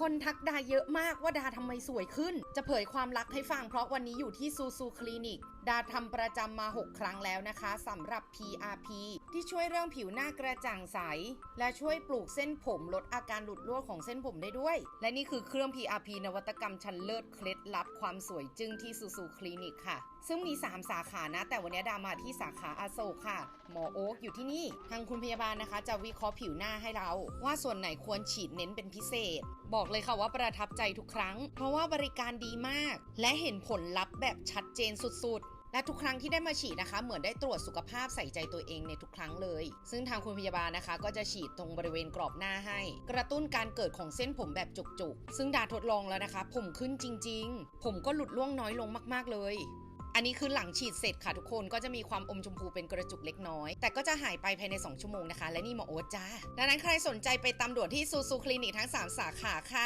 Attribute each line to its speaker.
Speaker 1: คนทักดาเยอะมากว่าดาทำไมสวยขึ้น จะเผยความลักให้ฟังเพราะวันนี้อยู่ที่ซูซูคลินิก ดาทำประจำมา 6 ครั้งแล้วนะคะสำหรับ PRP ที่ช่วยเรื่องผิวหน้ากระจ่างใส และช่วยปลูกเส้นผมลดอาการหลุดร่วงของเส้นผมได้ด้วย และนี่คือเครื่อง PRP นวัตกรรมชั้นเลิศเคล็ดลับความสวยจึ้งที่ซูซูคลินิกค่ะ ซึ่งมี 3 สาขานะ แต่วันนี้ดามาที่สาขาอาโศกค่ะ หมอโอ๊กอยู่ที่นี่ ทางคุณพยาบาลนะคะ จะวิเคราะห์ผิวหน้าให้เรา ว่าส่วนไหนควรฉีดเน้นเป็นพิเศษ บอกเลยค่ะว่าประทับใจทุกครั้ง เพราะว่าบริการดีมาก และเห็นผลลัพธ์แบบชัดเจนสุดๆ และทุกครั้งที่ได้มาฉีดนะคะ เหมือนได้ตรวจสุขภาพใส่ใจตัวเองในทุกครั้งเลย ซึ่งทางคุณพยาบาลนะคะ ก็จะฉีดตรงบริเวณกรอบหน้าให้ กระตุ้นการเกิดของเส้นผมแบบจุกๆ ซึ่งดาทดลองแล้วนะคะ ผมขึ้นจริง ๆ ผมก็หลุดร่วงน้อยลงมากๆเลย อันนี้คือหลังฉีดเสร็จค่ะทุกคนก็จะมีความอมชมพูเป็นกระจุกเล็กน้อย แต่ก็จะหายไปภายใน 2 ชั่วโมงนะคะ และนี่หมอโอ๊ตจ้าดังนั้นใครสนใจไปตามด่วนที่ซูซูคลินิกทั้ง 3 สาขาค่ะ